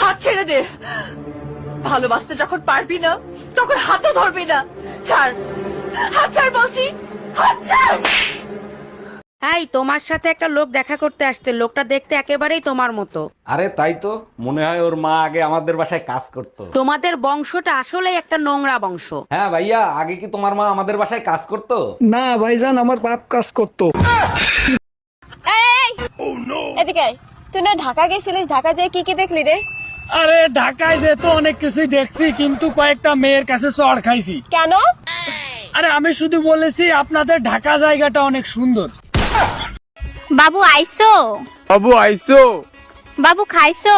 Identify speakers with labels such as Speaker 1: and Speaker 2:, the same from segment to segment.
Speaker 1: হাত ছেড়ে দে। ভালোবাসতে যখন পারবি না তখন হাতও ধরবি না। ছাড়। হাত ছাড় বলছি। হাত ছাড়।
Speaker 2: এই তোমার সাথে একটা লোক দেখা করতে আসছে। লোকটা দেখতে একেবারেই তোমার মতো।
Speaker 3: আরে তাই তো। মনে হয় ওর মা আগে আমাদের বাসায় কাজ করতো।
Speaker 2: তোমাদের বংশটা আসলেই একটা নোংরা বংশ।
Speaker 3: হ্যাঁ ভাইয়া আগে কি তোমার মা আমাদের বাসায় কাজ করতো?
Speaker 4: না ভাইজান আমার বাপ কাজ করতো।
Speaker 5: এদিকে আয়। তুই না ঢাকা গেছিলিস? ঢাকা যেয়ে কি কি দেখলি রে?
Speaker 6: আরে ঢাকায় যে তো অনেক কিছুই দেখছি কিন্তু কয়েকটা মেয়ের কাছে চড় খাইছি।
Speaker 5: কেন?
Speaker 6: আরে আমি শুধু বলেছি আপনাদের ঢাকা জায়গাটা অনেক সুন্দর।
Speaker 7: বাবু আইসো।
Speaker 6: বাবু আইসো।
Speaker 7: বাবু খাইছো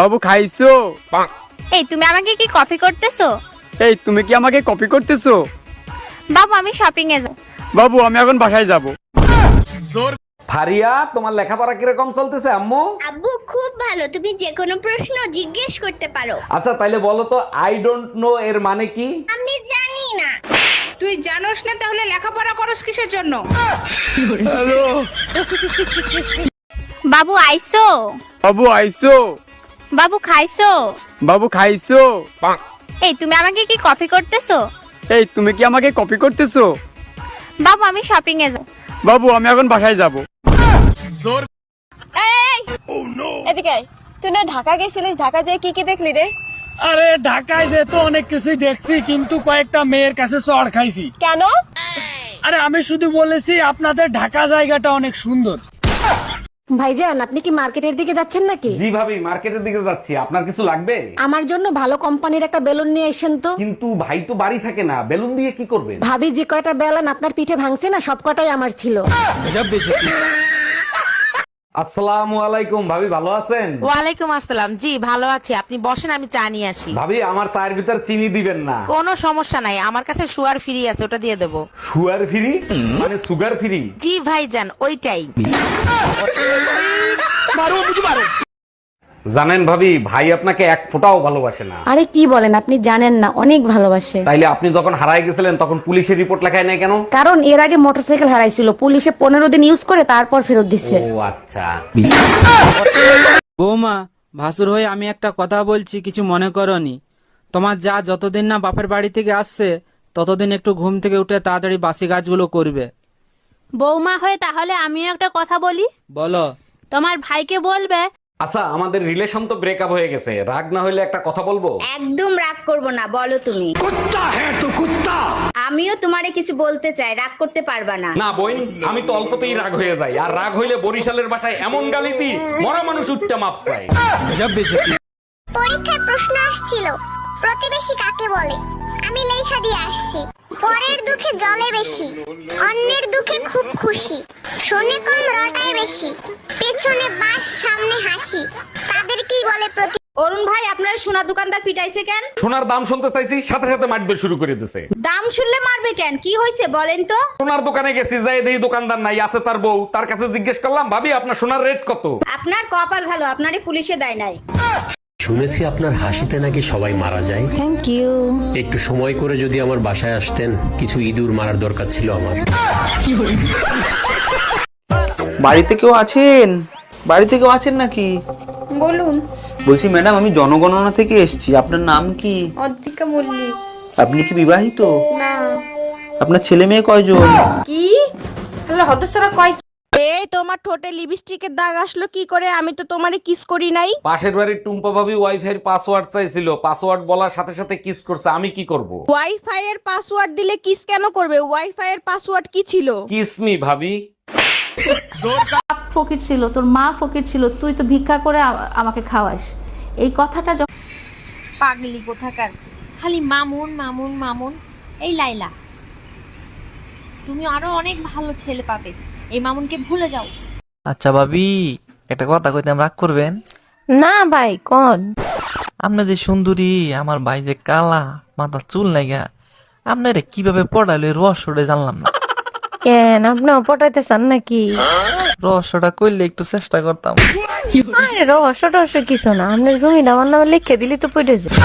Speaker 6: বাবু খাইছো
Speaker 7: এই তুমি আমাকে কি কফি করতেছো?
Speaker 6: এই তুমি কি আমাকে কপি করতেছো?
Speaker 7: বাবু আমি শপিং এ যাব।
Speaker 6: বাবু আমি এখন বাসায় যাব।
Speaker 3: ফারিয়া তোমার লেখাপড়া কীরকম চলতেছে আম্মু?
Speaker 8: আব্বু খুব ভালো। তুমি যে কোনো প্রশ্ন জিজ্ঞেস করতে পারো।
Speaker 3: আচ্ছা তাইলে বলো তো আই ডোন্ট নো এর মানে কি?
Speaker 8: আমি জানি না।
Speaker 7: তুই জানোস না তাহলে লেখাপড়া করস কিসের জন্য? বাবু আইসো।
Speaker 6: বাবু আইসো।
Speaker 7: বাবু খাইছো
Speaker 6: বাবু খাইছো
Speaker 7: এই তুমি আমাকে কি কফি করতেছো?
Speaker 6: এই তুমি কি আমাকে কপি করতেছো?
Speaker 7: বাবু আমি শপিং এ যাব
Speaker 6: বাবু আমি এখন বাসায় যাব।
Speaker 5: এদিকে আয়। তুই না ঢাকা গেছিলিস? ঢাকা যেয়ে কি কি দেখলি রে?
Speaker 6: আরে ঢাকায় যে তো অনেক কিছুই দেখছি কিন্তু কয়েকটা মেয়ের কাছে চড় খাইছি।
Speaker 5: কেন?
Speaker 6: আরে আমি শুধু বলেছি আপনাদের ঢাকা জায়গাটা অনেক সুন্দর।
Speaker 2: ভাইজান আপনি কি মার্কেটের দিকে যাচ্ছেন নাকি?
Speaker 3: জি ভাবি মার্কেটের দিকে যাচ্ছি। আপনার কিছু লাগবে?
Speaker 2: আমার জন্য ভালো কোম্পানির একটা বেলুন নিয়ে এসেন তো।
Speaker 3: কিন্তু ভাই তো বাড়ি থাকে না বেলুন দিয়ে কি করবেন?
Speaker 2: ভাবি যে কয়টা বেলুন আপনার পিঠে ভাঙছে না সব কটাই আমার ছিল।
Speaker 3: আসসালামু আলাইকুম ভাবি ভালো আছেন?
Speaker 2: ওয়ালাইকুম আসসালাম। জি ভালো আছি। আপনি বসেন আমি চা নিয়ে আসি।
Speaker 3: ভাবি আমার চায়ের ভিতর চিনি দিবেন না।
Speaker 2: কোনো সমস্যা নাই। আমার কাছে সুগার ফ্রি আছে ওটা দিয়ে দেবো।
Speaker 3: সুগার ফ্রি মানে সুগার ফ্রি
Speaker 2: জি ভাইজান ওইটাই।
Speaker 3: জানেন ভাবি ভাই আপনাকে এক ফোঁটাও ভালোবাসে না।
Speaker 2: আরে কি বলেন আপনি জানেন না অনেক ভালোবাসে।
Speaker 3: তাইলে আপনি যখন হারায় গেছিলেন তখন পুলিশের রিপোর্ট লেখায় নাই কেন?
Speaker 2: কারণ এর আগে মোটরসাইকেল হারাইছিল পুলিশে পনেরো দিন ইউজ করে তারপর ফেরত দিচ্ছে
Speaker 3: ও আচ্ছা।
Speaker 9: বৌমা ভাসুর হয়ে আমি একটা কথা বলছি কিছু মনে করনি। তোমার যা যতদিন না বাপের বাড়ি থেকে আসছে ততদিন একটু ঘুম থেকে উঠে তাড়াতাড়ি বাসি কাজগুলো করবে।
Speaker 7: বৌমা হয়ে তাহলে আমিও একটা কথা বলি?
Speaker 9: বলো।
Speaker 7: তোমার ভাইকে বলবে
Speaker 3: আচ্ছা আমাদের রিলেশন তো ব্রেকআপ হয়ে গেছে। রাগ না হইলে একটা কথা বলব?
Speaker 8: একদম রাগ করব না বলো তুমি। কুত্তা হ্যাঁ তো কুত্তা। আমিও তোমারে কিছু বলতে চাই রাগ করতে পারবা না।
Speaker 3: না বোন আমি তো অল্পতেই রাগ হয়ে যাই। আর রাগ হইলে বরিশালের বাসায় এমন গালি দি মরা মানুষ উঠতে মাপ চায়।
Speaker 8: পরীক্ষায় প্রশ্ন আসছিল প্রতিবেশী কাকে বলে? আমি লেখা দিয়ে আসছি পরের দুঃখে জলে বেশি অন্যের দুঃখে খুব খুশি। শোনে কম রটায় বেশি পেছনে বাস সামনে হাসি তাদেরকেই বলে প্রতি
Speaker 5: অরুণ ভাই আপনার সোনা দোকানদার পিটাইছে কেন?
Speaker 3: সোনার দাম শুনতে চাইছি সাথে সাথে মাটবে শুরু করে দিছে।
Speaker 5: দাম শুনলে মারবে কেন? কি হয়েছে বলেন তো?
Speaker 3: সোনার দোকানে গেছি যাই দেখি দোকানদার নাই আছে তার বউ। তার কাছে জিজ্ঞেস করলাম ভাবি আপনার সোনার রেট কত?
Speaker 5: আপনার কপাল ভালো আপনারই পুলিশে দেয় নাই।
Speaker 10: শুনেছি আপনার হাসিতে নাকি সবাই মারা যায়। থ্যাংক ইউ একটু সময় করে যদি আমার বাসায় আসতেন কিছু ইঁদুর মারার দরকার ছিল আমার।
Speaker 11: বাড়িতে কেউ আছেন? বাড়িতে কেউ আছেন নাকি?
Speaker 7: বলুন।
Speaker 11: বলছি ম্যাডাম আমি জনগণনা থেকে এসেছি। আপনার নাম কি?
Speaker 7: অদ্রিকা মল্লিক।
Speaker 11: আপনি কি বিবাহিত?
Speaker 7: না।
Speaker 11: আপনার ছেলে মেয়ে কয়জন?
Speaker 7: কি? তাহলে হতসারা কয়
Speaker 2: এই তোমার ঠোঁটে লিপস্টিকের দাগ আসলো কি করে? আমি তো তোমারে কিস করি নাই।
Speaker 3: পাশের বাড়ির টুম্পা ভাবি ওয়াইফাই পাসওয়ার্ড চাইছিল। পাসওয়ার্ড বলার সাথে সাথে কিস করছে আমি কি করব?
Speaker 2: ওয়াইফাই এর পাসওয়ার্ড দিলে কিস কেন করবে? ওয়াইফাই এর পাসওয়ার্ড কি ছিল?
Speaker 3: কিস মি ভাবি।
Speaker 7: ফকির ছিল তোর মা ফকির ছিল তুই তো ভিক্ষা করে আ- আমাকে খাওয়াস। এই কথাটা যখন পাগলি কোথাকার? খালি মামুন মামুন মামুন। এই লাইলা তুমি আরও অনেক ভালো ছেলে পাবে। এই মামুনকে ভুলে যাও।
Speaker 11: আচ্ছা ভাবি একটা কথা কইতে রাগ করবেন?
Speaker 7: না ভাই কোন?
Speaker 11: আপনি যে সুন্দরী আমার ভাই যে কালা মাথা চুল নাইগা আপনারে কীভাবে পড়াইলো রহস্যটা জানলাম না।
Speaker 7: কেন আপনিও পটাইতে চান নাকি?
Speaker 11: রহস্যটা কইলে একটু চেষ্টা করতাম।
Speaker 7: আরে রহস্য টহস্য কিছু না আপনার জমিটা আমার নামে লিখে দিলি তো পড়ে যায়